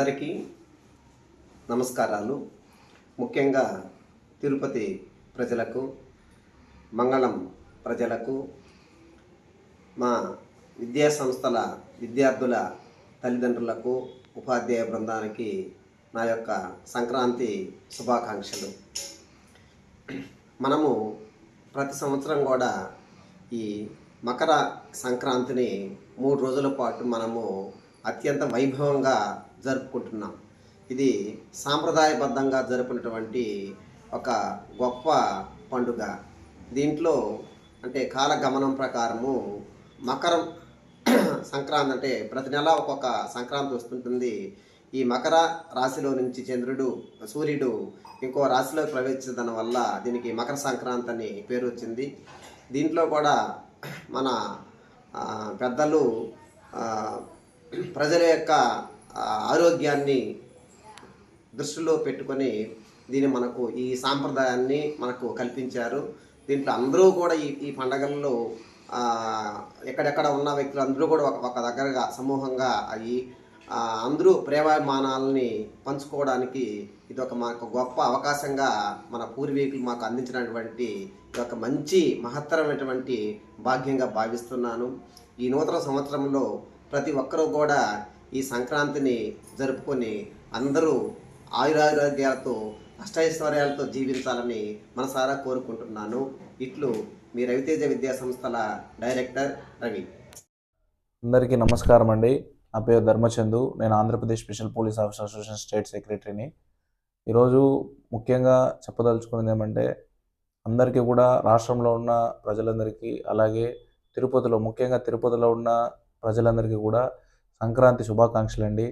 అందరికీ నమస్కారాలు. ముఖ్యంగా తిరుపతి ప్రజలకు మంగళం ప్రజలకు మా విద్యా సంస్థల విద్యార్థుల తల్లిదండ్రులకు ఉపాధ్యాయ బృందానికి నా యొక్క సంక్రాంతి శుభాకాంక్షలు. మనము ప్రతి సంవత్సరం కూడా ఈ మకర సంక్రాంతిని మూడు రోజుల పాటు మనము అత్యంత వైభవంగా జరుపుకుంటున్నాం. ఇది సాంప్రదాయబద్ధంగా జరుపుకున్నటువంటి ఒక గొప్ప పండుగ. దీంట్లో అంటే కాలగమనం ప్రకారము మకరం సంక్రాంతి అంటే ప్రతి నెల ఒక్కొక్క సంక్రాంతి వస్తుంటుంది. ఈ మకర రాశిలో నుంచి చంద్రుడు సూర్యుడు ఇంకో రాశిలో ప్రవేశించడం వల్ల దీనికి మకర సంక్రాంతి అని పేరు వచ్చింది. దీంట్లో కూడా మన పెద్దలు ప్రజల యొక్క ఆరోగ్యాన్ని దృష్టిలో పెట్టుకొని దీన్ని మనకు ఈ సాంప్రదాయాన్ని మనకు కల్పించారు. దీంట్లో అందరూ కూడా ఈ ఈ పండగల్లో ఎక్కడెక్కడ ఉన్న వ్యక్తులు అందరూ కూడా ఒక ఒక దగ్గరగా సమూహంగా అయ్యి అందరూ ప్రేమాభిమానాలని పంచుకోవడానికి ఇది ఒక మాకు గొప్ప అవకాశంగా మన పూర్వీకులు మాకు అందించినటువంటి ఇది ఒక మంచి మహత్తరమైనటువంటి భాగ్యంగా భావిస్తున్నాను. ఈ నూతన సంవత్సరంలో ప్రతి ఒక్కరూ కూడా ఈ సంక్రాంతిని జరుపుకొని అందరూ ఆయురారోగ్యాలతో అష్టైశ్వర్యాలతో జీవించాలని మనసారా కోరుకుంటున్నాను. ఇట్లు మీ రవితేజ విద్యా సంస్థల డైరెక్టర్ రవి. అందరికీ నమస్కారం అండి. నా పేరు ధర్మచందు. నేను Andhra Pradesh special police officer association state సెక్రటరీని. ఈరోజు ముఖ్యంగా చెప్పదలుచుకున్నది ఏమంటే అందరికీ కూడా రాష్ట్రంలో ఉన్న ప్రజలందరికీ అలాగే తిరుపతిలో ముఖ్యంగా తిరుపతిలో ఉన్న ప్రజలందరికీ కూడా సంక్రాంతి శుభాకాంక్షలు అండి.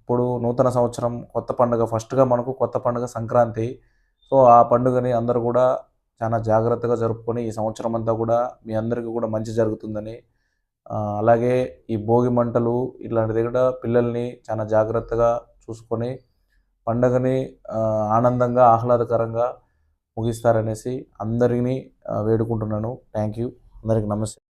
ఇప్పుడు నూతన సంవత్సరం కొత్త పండుగ ఫస్ట్గా మనకు కొత్త పండుగ సంక్రాంతి. సో ఆ పండుగని అందరూ కూడా చాలా జాగ్రత్తగా జరుపుకొని ఈ సంవత్సరం అంతా కూడా మీ అందరికీ కూడా మంచి జరుగుతుందని అలాగే ఈ భోగి మంటలు ఇలాంటిది కూడా పిల్లల్ని చాలా జాగ్రత్తగా చూసుకొని పండగని ఆనందంగా ఆహ్లాదకరంగా ముగిస్తారనేసి అందరినీ వేడుకుంటున్నాను. థ్యాంక్ యూ అందరికి నమస్తే.